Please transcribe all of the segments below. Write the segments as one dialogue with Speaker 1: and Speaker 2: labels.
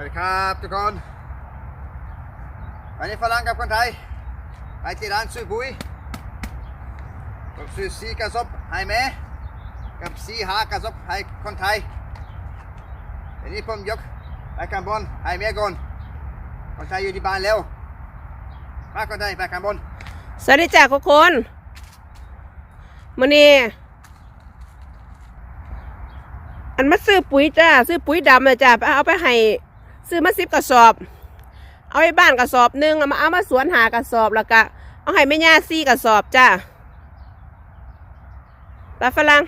Speaker 1: วัสดีครับทุกคนวันนี้ฝรั่งกับคนไทยไปที่ร้านซื้อปุ๋ยผมซื้อสีกระสอบให้แม่กับสีหากระสอบให้คนไทยทีนี้ผมยกไปข้างบนให้แม่ก่อนคนไทยอยู่ที่บ้านแล้วมาคนไทยไปข้างบน
Speaker 2: สวัสดีจ้าทุกคนมื่อนี้อันมาซื้อปุ๋ยจ้าซื้อปุ๋ยดำนะจ้าเอาไปให้ ซื้อมาสิบกระสอบ เอาไว้บ้านกระสอบหนึ่งเอามาเอามาสวนหากระสอบแล้วก็เอาให้แม่ย่าซี่กระสอบจ้าไปฝรั่ง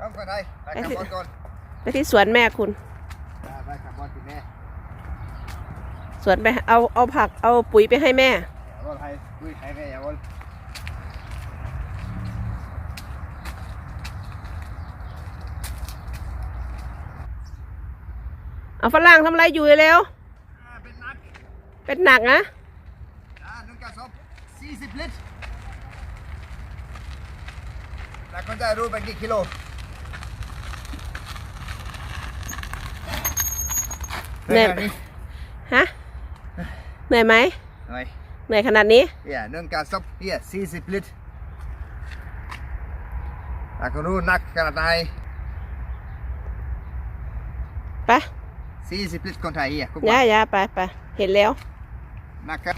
Speaker 1: ครับคนไทยไปข้างบนก่อน
Speaker 2: ไปที่สวนแม่คุณ
Speaker 1: อ่าไปข้างบนที่แม่
Speaker 2: สวนไปเอาเอาผักเอาปุ๋ยไปให้แม่
Speaker 1: เอารถให้ปุ๋ยให้แม่อย่า
Speaker 2: เอาฝรั่งทำอะไรอยู่เร็ว
Speaker 1: อ่าเป็นนัก
Speaker 2: เป็นหนักนะ
Speaker 1: อ่าหนึ่งกระสอบ40 ลิตรแล้วคนไทยรู้เป็นกี่กิโล
Speaker 2: เหนื่อยไหมฮะเหนื่อยไหม
Speaker 1: หน่อย
Speaker 2: เหนื่อยขนาดนี้
Speaker 1: เนี่ยหนึ่งกระสอบเนี่ย40 ลิตรแล้วก็รู้หนักขนาดไหน
Speaker 2: ไป
Speaker 1: 40ลิตรคนไทยเนี่ยกุ๊ก
Speaker 2: ย่าย่าไปไปเห็นแล้ว
Speaker 1: หนักครับ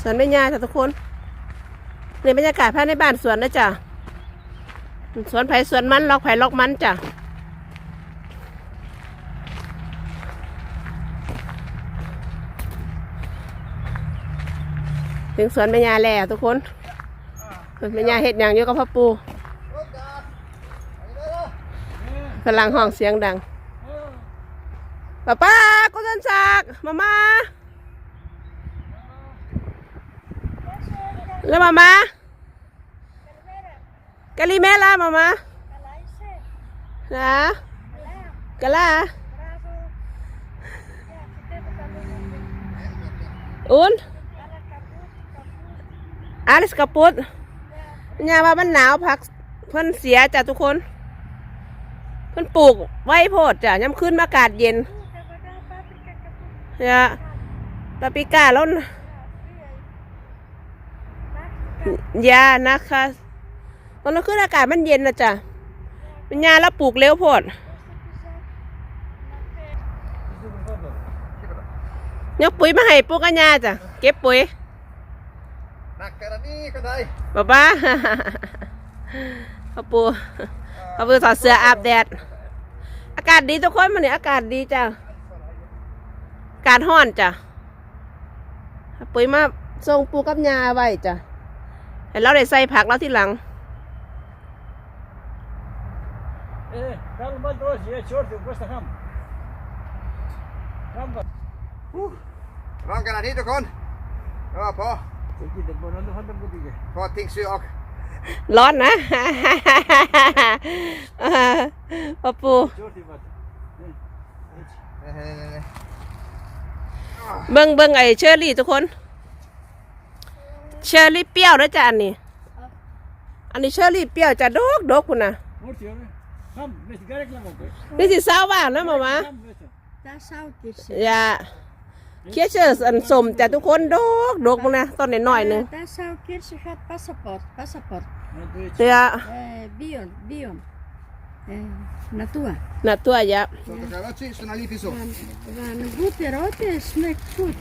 Speaker 2: สวนไม่ยากจ้ะทุกคนในบรรยากาศภายในบ้านสวนนะจ้ะสวนไผ่สวนมันล็อกไผ่ล็อกมันจ้ะถึงสวนแม่ยาแล้วทุกคนสวนแม่ยาเห็ดอย่างอยู่กับพ่อปู พลังห้องเสียงดังป้าป้ากุศลศักดิ์มามาแล้วมามา Kalimela mama na Kala Un Alis kaput ยว่ามันหนาวพักเพิ่อนเสียจ้ะทุกคน เพิ่นปลูกไว้โพดจ้ะย้ำขึ้นมาอากาศเย็นเนี่ยปาปริก้าแล้วนะยานะคะตอนนั้นขึ้นอากาศมันเย็นนะจ้ะเป็นยาแล้วปลูกเร็วโพดยกปุ๋ยมาให้ปลูกกันยาจ้ะเก็บปุ๋ย
Speaker 1: หนักขนาดนี้คนไทย
Speaker 2: บ้าบ้าพ่อ ปูพ่อปูถอดเสื้ออาบแดด อากาศดีทุกคนมันนี่อากาศดีจ้ะอากาศห้อนจ้ะเอาปุ๋ยมาส่งปูกับยาไว้จ้ะให้เราได้ใส่ผักเราที่หลัง
Speaker 3: Eh, calma mais dois dias, short, cuesta ham. Calma.
Speaker 1: ร้อนขนาดนี้ทุกคนเออพอ
Speaker 3: Aqui, demorando, anda um pouquinho.
Speaker 1: พอทิ้งเสื้อออก
Speaker 2: ร้อนนะ พ่อปู
Speaker 3: Short, mate.
Speaker 1: เฮ้ย
Speaker 2: เบิ้งเบิ้งไอ้เชอรี่ทุกคน เชอรี่เปรี้ยวนะจ๊ะอันนี้ อันนี้เชอรี่เปรี้ยวจะดกดกคุณนะ
Speaker 3: Morti, olha. Ham, neste cara que lá vou.
Speaker 2: นี่สิเศร้าว่านะมามา
Speaker 3: Ham, neste.
Speaker 4: Daar zou ik eens
Speaker 2: อย่าเคี้ยวเชอร์อันสมจ้ะทุกคนดกดกมึงนะต้นน้อยๆหนึง
Speaker 4: Daar zou ik eens gaat paspoort, paspoort.
Speaker 3: Não doe
Speaker 2: เตือ
Speaker 4: Eh, Bion, Bion. Eh, natua.
Speaker 2: น่ะตัว อย่า
Speaker 1: Zo, dan gaan we het zien, zo naar lief is op.
Speaker 4: Van, van goede rote smaakt goed.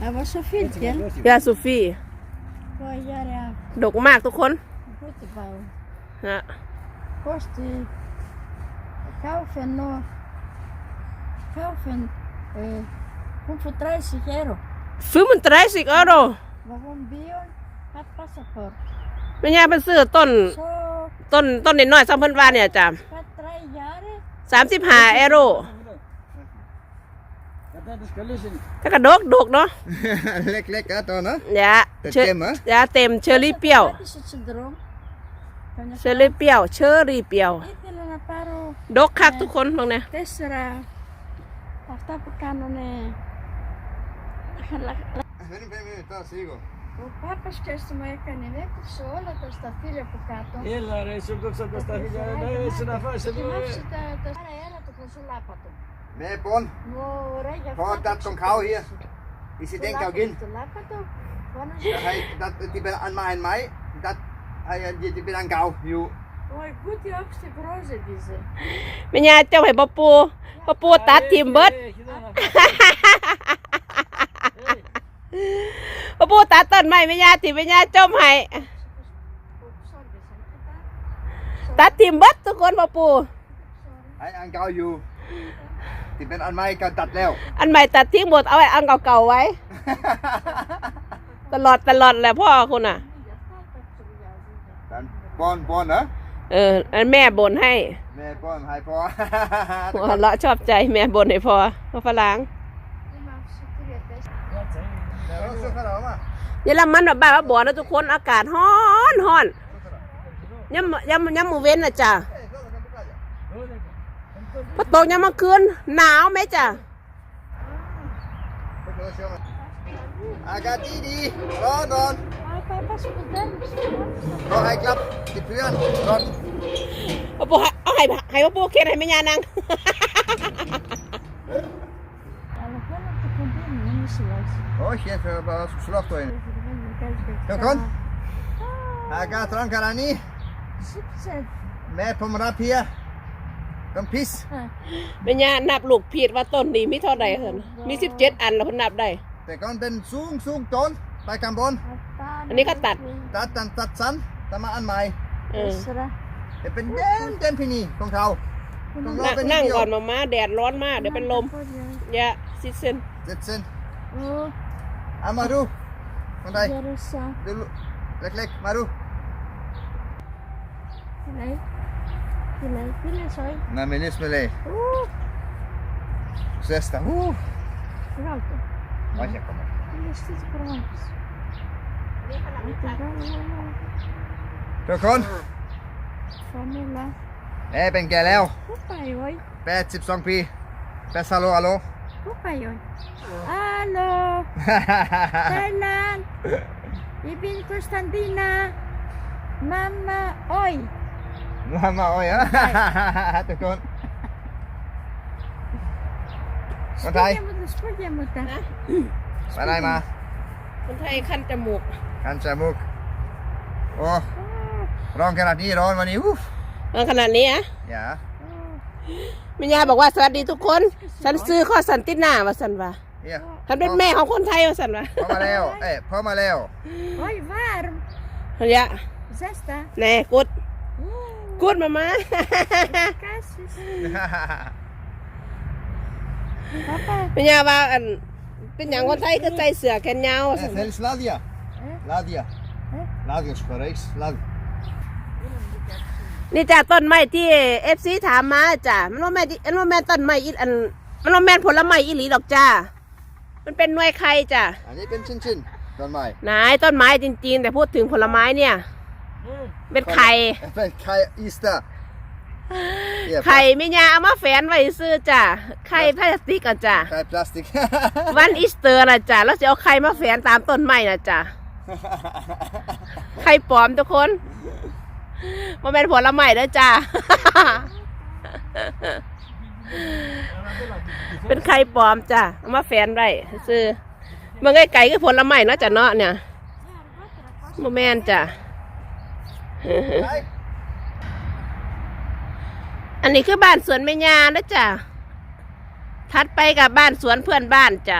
Speaker 4: Dat was zo veel, hè?
Speaker 2: ยาซูฟี่
Speaker 4: Voor jaar ja,
Speaker 2: ดกมากทุกคน
Speaker 4: goed te bouwen.
Speaker 2: นะ
Speaker 4: Kost die. Kaufen nog. Kaufen. Eh, 35 euro.
Speaker 2: ซื้อมันไตรสิกอโร
Speaker 4: Waarom Bion? Gaat paspoort.
Speaker 2: ไม่ยาเป็นซื้อต้น
Speaker 4: Zo,
Speaker 2: ต้นต้นน้อยๆซ้ำเพิ่นว่าเนี่ยจ้ะ
Speaker 4: gaat drie jaren.
Speaker 2: สามสิบห้าเอโร
Speaker 3: Dat is geleden.
Speaker 2: ถ้ากระดกดกเนาะ
Speaker 1: Lek, lek, hè, dan, hè?
Speaker 2: อย่า
Speaker 1: แต่
Speaker 2: เชอ
Speaker 1: เต็มเหรอ
Speaker 2: อย่าเต็มเชอรี่เปรี้ยว
Speaker 4: Wat is het ze droom? Kan je
Speaker 2: เชอรี่เปรี้ยวเชอรี่เปรี้ยว
Speaker 4: Ito lang na paro.
Speaker 2: ดกคักทุกคนบางเนี่ย
Speaker 4: Tessera. After pagkano ne.
Speaker 1: Vem, vem, vem, tá, sigo.
Speaker 4: O papa esquece mais canine que só lá tá esta filha pro cato.
Speaker 3: Ela, isso que você gosta de fazer, isso na faixa
Speaker 4: Que
Speaker 3: do.
Speaker 4: mais tá tá era tu Sulapatu.
Speaker 1: แม่ปน
Speaker 4: No, reja.
Speaker 1: พอตัดตรงเขาเฮียอีสิเด้งเก่ากิน
Speaker 4: Sulapatu. Vanha
Speaker 1: ให้ตัดที่เป็นอันไม้อันไม้ตัดให้ที่เป็นอันเก่าอยู่
Speaker 4: Oi, guti aukšti grožė dizai.
Speaker 2: แม่ยาเจ้าให้บ่ปู บ่ปูตัดทิมเบิด
Speaker 3: Ei, que dá na- Ei,
Speaker 2: บ่ปูตัดต้นไม้แม่ยาทิมแม่ยาจมให้ตัดทิมเบิดทุกคนบ่ปู
Speaker 1: ให้อันเก่าอยู่ที่เป็นอันไม้ก็ตัดแล้ว
Speaker 2: อันใหม่ตัดทิ้งหมดเอาไว้อันเก่าๆไว้ ตลอดตลอดแหละพ่อคุณอะ
Speaker 1: กันปอนปอนเหรอ
Speaker 2: เอออันแม่บ่นให้
Speaker 1: แม่ปอนให้พอ
Speaker 2: หัวเราะชอบใจแม่บ่นให้พ่อพ่อฝรั่ง
Speaker 3: Guarda, aí,
Speaker 1: เดี๋ยวซื้อขนมอะ
Speaker 2: อย่าละมันแบบบ้าว่าบ่อนะทุกคนอากาศร้อนร้อนย่ำย่ำย่ำมือเว้นน่ะจ้ะ
Speaker 3: olha,
Speaker 2: พอตกย่ำมื่อคืนหนาวไหมจ้ะ
Speaker 1: อากาศดีดีร้อนร้อนก็ให้กลับที่เพื่อนร้อน
Speaker 2: พ่อปู่ให้เอาให้ให้พ่อปู่เขียนให้แม่ยานั่ง
Speaker 1: โอ้ยเขียนเพื่อบาสุรอกตัวเอง ทุกคนอากาศร้อนขนาดนี้แม่ผมรับเพียต้องพิส
Speaker 2: แม่ยานับลูกผิดว่าต้นนี้มีเท่าใดเหรอมีสิบเจ็ดอันแล้วเพิ่นนับได้
Speaker 1: แต่ก่อนเป็นสูงสูงต้นไปกำบน
Speaker 2: อันนี้ก็ตัด
Speaker 1: ตัดตัดตัดสันตัดมาอันใหม่
Speaker 2: เออ
Speaker 1: แต่เป็นเด่นเด่นพี่นี่ของเขาของเรา
Speaker 2: นั่ง
Speaker 1: เป็น
Speaker 2: นั่ง
Speaker 1: เดียว
Speaker 2: ก่อนมามาแดดร้อนมากเดี๋ยวเป็นลม อยาซิเซน
Speaker 1: เจ็ดเซน เอามาดูคนใดดูเล็กๆมาดู Na menis med dig. Zesta. Uh. Vai já comer. ทุกคนเอ้เป็นแกแล้ว82ปีแปดฮัลโหลฮัลโหล
Speaker 4: Halo, Thailand. Ibin Konstantina. Mama, oi.
Speaker 1: มามาโอ้ยทุกคนคนไทย
Speaker 4: Spurgemuta, spurgemuta.
Speaker 1: มาได้มา
Speaker 2: คนไทยคันจมูก
Speaker 1: กันจมูกโอ้ร้อนขนาดนี้ร้อนวันนี้อุ๊ฟ
Speaker 2: มาขนาดนี้อะ
Speaker 1: อย่า
Speaker 2: แม่ยาบอกว่าสวัสดีทุกคน ฉันซื้อข้อสันตินาว่าสันว่า
Speaker 1: เฮีย
Speaker 2: ฉันเป็นแม่ของคนไทยว่าสันว่า
Speaker 1: พ่อมาแล้ว เอ้ยพ่อมาแล้ว
Speaker 4: Oi, varm.
Speaker 2: เฮีย
Speaker 4: Zesta.
Speaker 2: แน่กุดกุดมามา
Speaker 4: Cassis. Papa.
Speaker 2: แม่ยาว่าอันเป็นอย่างคนไทยคือใส่เสื้อแขนยาวว่าซั่น
Speaker 1: Hey, Ladia. Ladia. Ladia Sparex. Ladia.
Speaker 2: นี่จ้ะต้นไม้ที่เอฟซีถามมาจ้ะมันว่าแม่นมันว่าแม่นต้นไม้อีอันมันว่าแม่นผลไม้อีหลีดอกจ้า มันเป็นหน่วยไข่จ้ะ
Speaker 1: อันนี้เป็นชิ้นๆต้นไม้
Speaker 2: นายต้นไม้จริง ๆ แต่พูดถึงผลไม้เนี่ยเป็นไข่
Speaker 1: เป็นไข่อีสเตอร์
Speaker 2: ไข่ไม่ยาเอามาแฝนไว้ซื้อจ้ะไข่พลาสติกอะจ้ะ
Speaker 1: ไข่พลาสติก
Speaker 2: วันอีสเตอร์นะจ้ะแล้วจะเอาไข่มาแฝนตามต้นไม้นะจ้ะไข่ปลอมทุกคนมันเป็นผลไม้เด้อจ้ะ เป็นไข่ปลอมจ้ะเอามาแฝนไว้ซื้อมันไกลๆก็ผลไม้เนาะจ้ะเนาะเนี่ยโมแมนจ้ะอันนี้คือบ้านสวนแม่ยานะจ้ะถัดไปกับบ้านสวนเพื่อนบ้านจ้ะ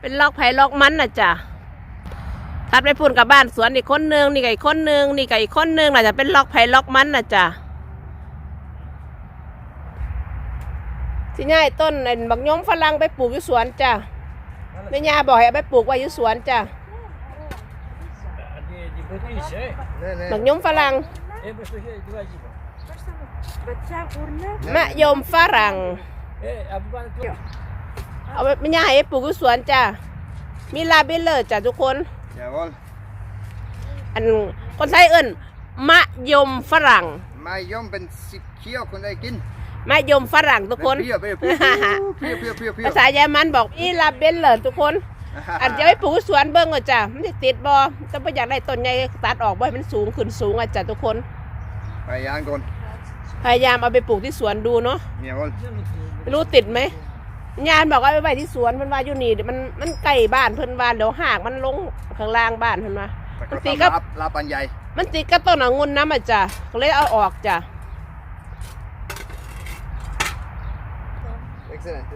Speaker 2: เป็นล็อกไผ่ล็อกมันนะจ้ะถัดไปพุ่นกับบ้านสวนอีกคนนึงนี่ไกับอีกคนนึงนี่ไกับอีกคนนึงน่ะจะเป็นล็อกไผ่ล็อกมันนะจ้ะ ที่ง่ายต้นไอ้บักยมฝรั่งไปปลูกอยู่สวนจ้ะแม่ยาบอกให้เอาไปปลูกไว้อยู่สวนจ้ะ
Speaker 3: de, de Beatrice, eh?
Speaker 2: บักยมฝรั่ง
Speaker 3: Eh, mas tu de vai de
Speaker 4: Baca urna.
Speaker 2: มะยมฝรั่ง
Speaker 3: Eh, a bukan tu.
Speaker 2: เอาไปแม่ยาให้ไปปลูกอยู่สวนจ้ะ มีลาเบลเลอร์จ้ะทุกคน
Speaker 1: อย่าวอล
Speaker 2: อันคนไทยเอิ้นมะยมฝรั่ง
Speaker 1: มายอมเป็น สีเขียวคนได้กิน
Speaker 2: มะยมฝรั่งทุกคน
Speaker 1: เปรี้ยวเปรี้ยวเปรี้ยวเปรี้ยวเปรี้ยวเปรี้ยวเปรี้ยว
Speaker 2: ภาษาเยอรมันบอกอีลาเบลเลอร์ทุกคน อันจะไปปลูกสวนเบิ้งอะจ้ะมันจะติดบ่จะไปอยากได้ต้นใหญ่ตัดออกบ่ให้มันสูงขึ้นสูงอะจ้ะทุกคน
Speaker 1: ไปย่างก่อน
Speaker 2: สพยายามเอาไปปลูกที่สวนดูเนาะ
Speaker 1: Jawohl.
Speaker 2: ไม่รู้ติดไหมยานบอกว่าไปไว้ที่สวนเพิ่นว่าอยู่นี่มันมันใกล้บ้านเพิ่นว่าเดี๋ยวหากมันลงข้างล่างบ้านเพิ่นว่า
Speaker 1: Da
Speaker 2: Und
Speaker 1: kan
Speaker 2: die
Speaker 1: man
Speaker 2: gab-
Speaker 1: lap, lappen jij.
Speaker 2: มันติดกับต้นองุ่นน้ำอะจ้ะก็เลยเอาออกจ้ะ
Speaker 1: Excellent.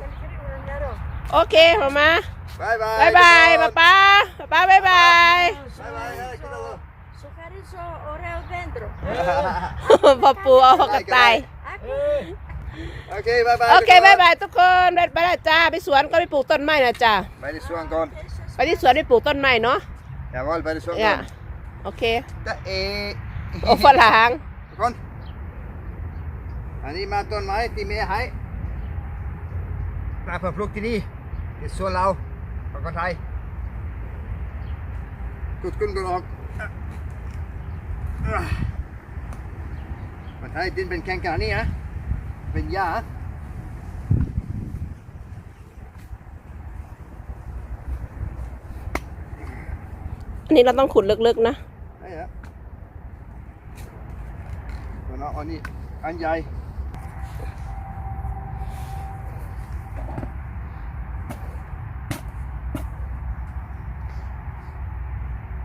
Speaker 2: โอเคมามา
Speaker 1: Bye bye.
Speaker 2: บายบายป้าป้าป้าป้าบายบาย
Speaker 1: Bye bye. Ja, ik wil
Speaker 4: Su carizo oreo dentro.
Speaker 2: พอปูเอากระต่าย
Speaker 4: Aqui.
Speaker 1: Oké, bye bye.
Speaker 2: โอเคบายบายทุกคนไปไปแล้วจ้าไปสวนก็ไปปลูกต้นไม้นะจ้า
Speaker 1: Bij de Swan gaan.
Speaker 2: ไปที่สวนไปปลูกต้นไม้เนาะ
Speaker 1: Jawel, bij de Swan
Speaker 2: เนี่ย
Speaker 1: gaan.
Speaker 2: โอเค
Speaker 1: Dat is...
Speaker 2: โอ้ฝรั่ง
Speaker 1: Gewoon. En die maakt dan mij, die meer hij. Blijf maar vloek die niet. Het is zo lauw. Wat gaat hij? Goed, kom dan ook. Want hij, dit ben ik niet, hè? Ben ja.
Speaker 2: อันนี้เราต้องขุดลึกๆนะ
Speaker 1: Ja, ja. Maar nou, Annie, en jij.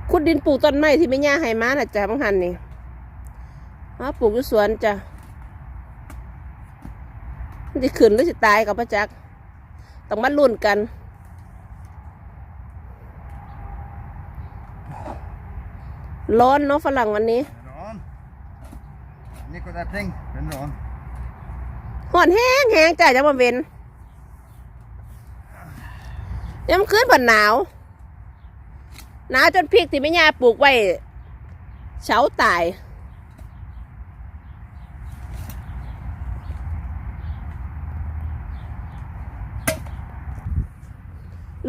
Speaker 2: ขุดดินปลูกต้นไม้ที่ไม่ย่าให้มาน่ะจ้ะบางหันนี่มาปลูกอยู่สวนจ้ะมันจะขึ้นหรือจะตายกับพระจักต้องมาลุ้นกัน ร้อนเนาะฝรั่งวันนี้
Speaker 1: Dan. Nico, dat ding. Ben dan.
Speaker 2: ห่อนแห้งแห้งจ้ะจะมาเวนยังคืนบ่หนาว หนาวจนพริกที่ไม่ย่าปลูกไว้เฉาตาย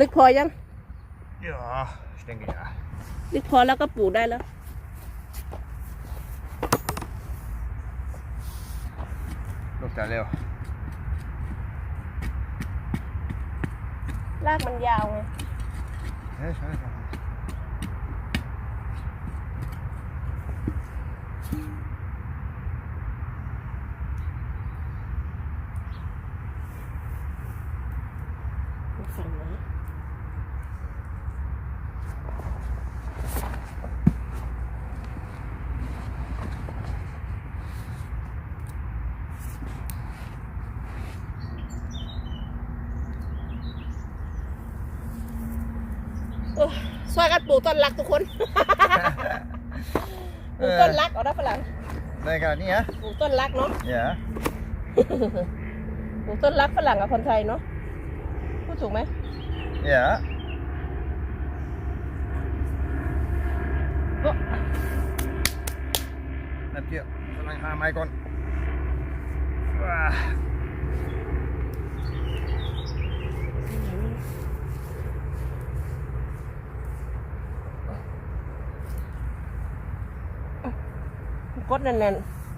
Speaker 2: ลึกพอยัง
Speaker 1: Ja, ik denk ja.
Speaker 2: ลึกพอแล้วก็ปลูกได้แล้ว
Speaker 1: Lukt daar, Leo.
Speaker 2: รากมันยาวไง
Speaker 1: Ja, zo is het.
Speaker 2: ฝั่งนี้โอ้ย ช่วยกันปลูกต้นรักทุกคนปลูกต้นรักเอาได้ฝรั่ง
Speaker 1: Nee, gaat niet, hè?
Speaker 2: ปลูกต้นรักเนาะ
Speaker 1: Ja.
Speaker 2: ปลูกต้นรักฝรั่งกับคนไทยเนาะพูดถูกไหม
Speaker 1: Ja.
Speaker 2: โอ้
Speaker 1: Heb je zo lang gaan, mij kon.
Speaker 2: กดแน่น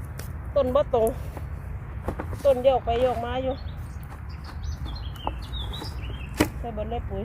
Speaker 2: ๆต้นบ่ตรง ต้นโยกไปโยกมาอยู่ใส่เบนเลยปุ๋ย